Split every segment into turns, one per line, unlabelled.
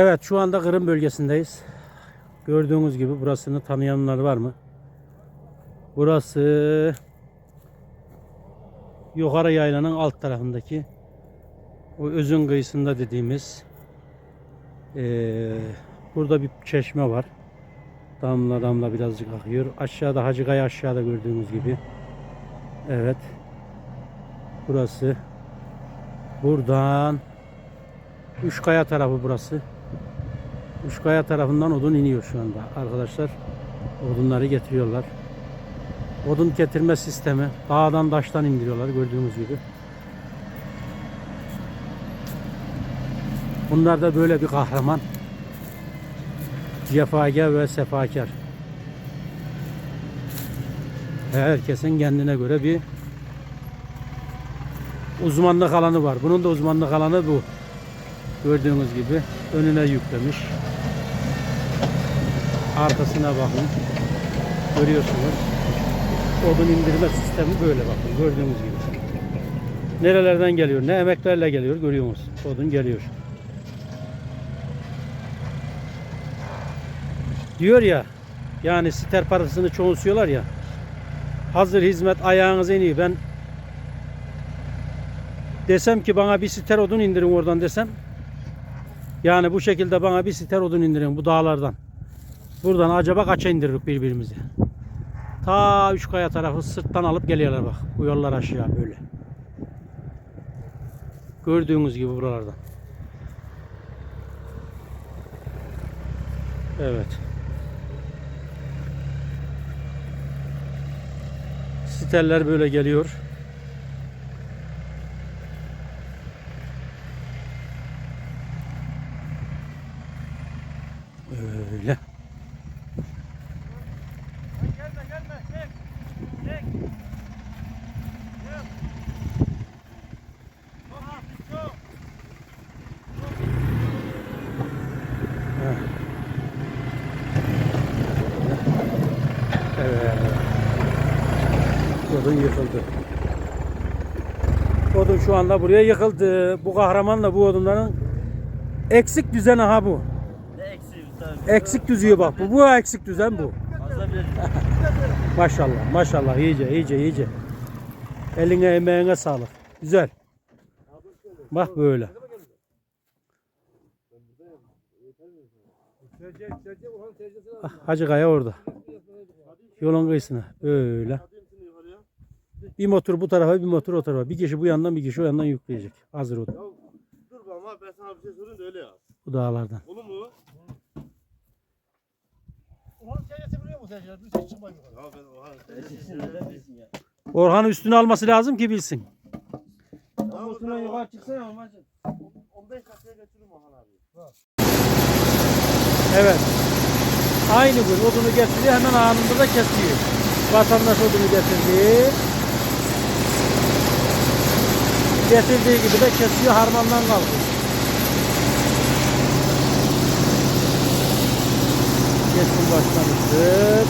Evet şu anda Kırım bölgesindeyiz. Gördüğünüz gibi burasını tanıyanlar var mı? Burası yukarı yaylanın alt tarafındaki o özün kıyısında dediğimiz eee, burada bir çeşme var. Damla damla birazcık akıyor. Aşağıda Hacı Kaya aşağıda gördüğünüz gibi. Evet. Burası. Buradan Üşkaya tarafı burası. Üşkaya tarafından odun iniyor şu anda arkadaşlar. Odunları getiriyorlar. Odun getirme sistemi. Dağdan taştan indiriyorlar gördüğünüz gibi. Bunlar da böyle bir kahraman. Cefakar ve sefakar. Herkesin kendine göre bir uzmanlık alanı var. Bunun da uzmanlık alanı bu. Gördüğünüz gibi önüne yüklemiş. Arkasına bakın. Görüyorsunuz. Odun indirme sistemi böyle bakın. Gördüğünüz gibi. Nerelerden geliyor? Ne emeklerle geliyor görüyor musunuz? Odun geliyor. Diyor ya yani siter parasını çoğunsuyorlar ya. Hazır hizmet ayağınıza iniyor. Ben desem ki bana bir siter odun indirin oradan desem yani bu şekilde bana bir siter odun indirin bu dağlardan. Buradan acaba kaça indiririk birbirimizi? Ta Üçkaya tarafı sırttan alıp geliyorlar bak. Bu yollar aşağı böyle. Gördüğünüz gibi buralardan. Evet. Siteller böyle geliyor. Öyle. Odun yıkıldı. Odun şu anda buraya yıkıldı. Bu kahramanla bu odunların eksik düzen aha bu. Eksik düzüyor bak. Bu, bu eksik düzen bu. Maşallah maşallah iyice iyice iyice. Eline emeğine sağlık. Güzel. Bak böyle. Ah, Hacı Kaya orada. Yolun kıyısına. Böyle. Bir motor bu tarafa bir motor o tarafa. Bir kişi bu yandan bir kişi o yandan yükleyecek. Hazır o
Dur baba ben sana bir şey sorayım da öyle yap.
bu dağlardan.
Olur mu?
Ulan teyzesi biliyor mu? Bir ses çıkmayın yukarı.
Ya ben o
bilsin ya.
Orhan'ın üstüne alması lazım ki bilsin.
Ama oturan yukarı çıksana amacım.
15 dakikaya götürürüm Orhan abi.
Evet. Aynı gün odunu getiriyor hemen anında da kesiyor. Vatandaş odunu getirdi. Getirdiği gibi de kesiyor harmandan kalkıyor. Kesim başlamıştır.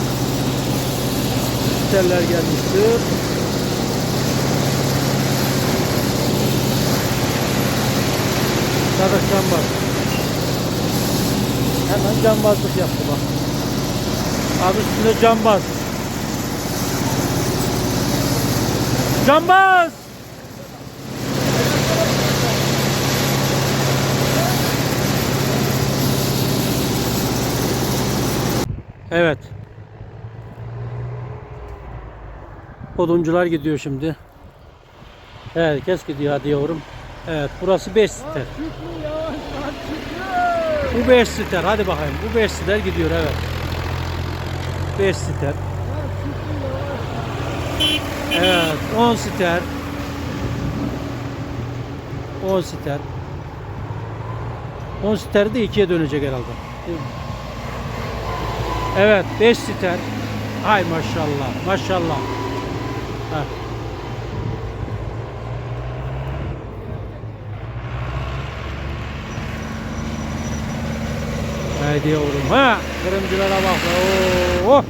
Teller gelmiştir. Sadık Canbaz. Hemen cambazlık yaptı bak. Adı üstünde cambaz. Cambaz! Evet. Oduncular gidiyor şimdi. Herkes gidiyor hadi yavrum. Evet burası 5 site. Bu 5 siter. Hadi bakayım. Bu 5 siter gidiyor evet. 5 siter. Evet 10 siter. 10 siter. 10 siter de 2'ye dönecek herhalde. Evet 5 siter. Hay maşallah maşallah. Heh. Haydi yavrum ha. Kırımcılara bak. Oo. oh.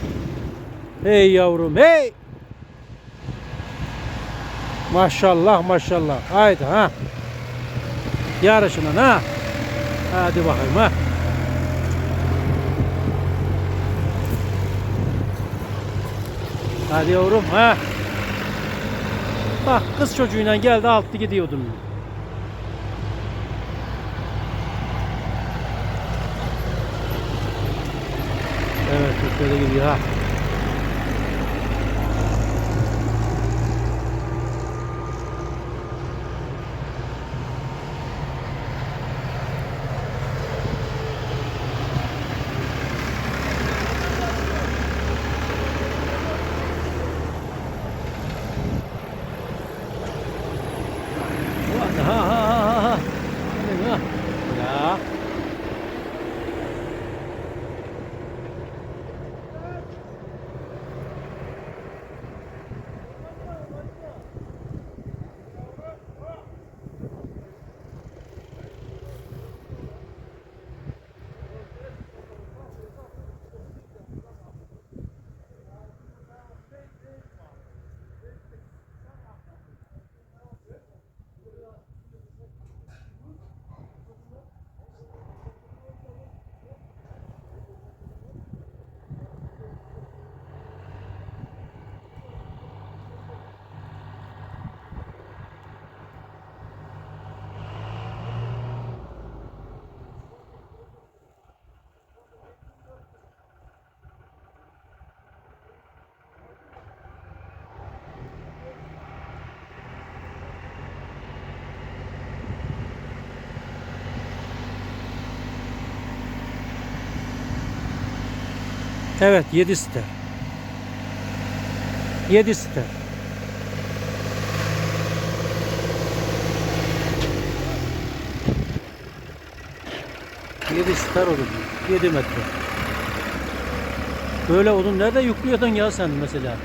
Hey yavrum hey. Maşallah maşallah. Haydi ha. Yarışına ha. Hadi bakayım ha. Hadi yavrum ha. Bak kız çocuğuyla geldi altı gidiyordum. Evet şöyle gidiyor ha ha ha. Ha. Ya. Evet 7 site. 7 site. Yedi star odun. 7 metre. Böyle odun nerede yüklüyordun ya sen mesela?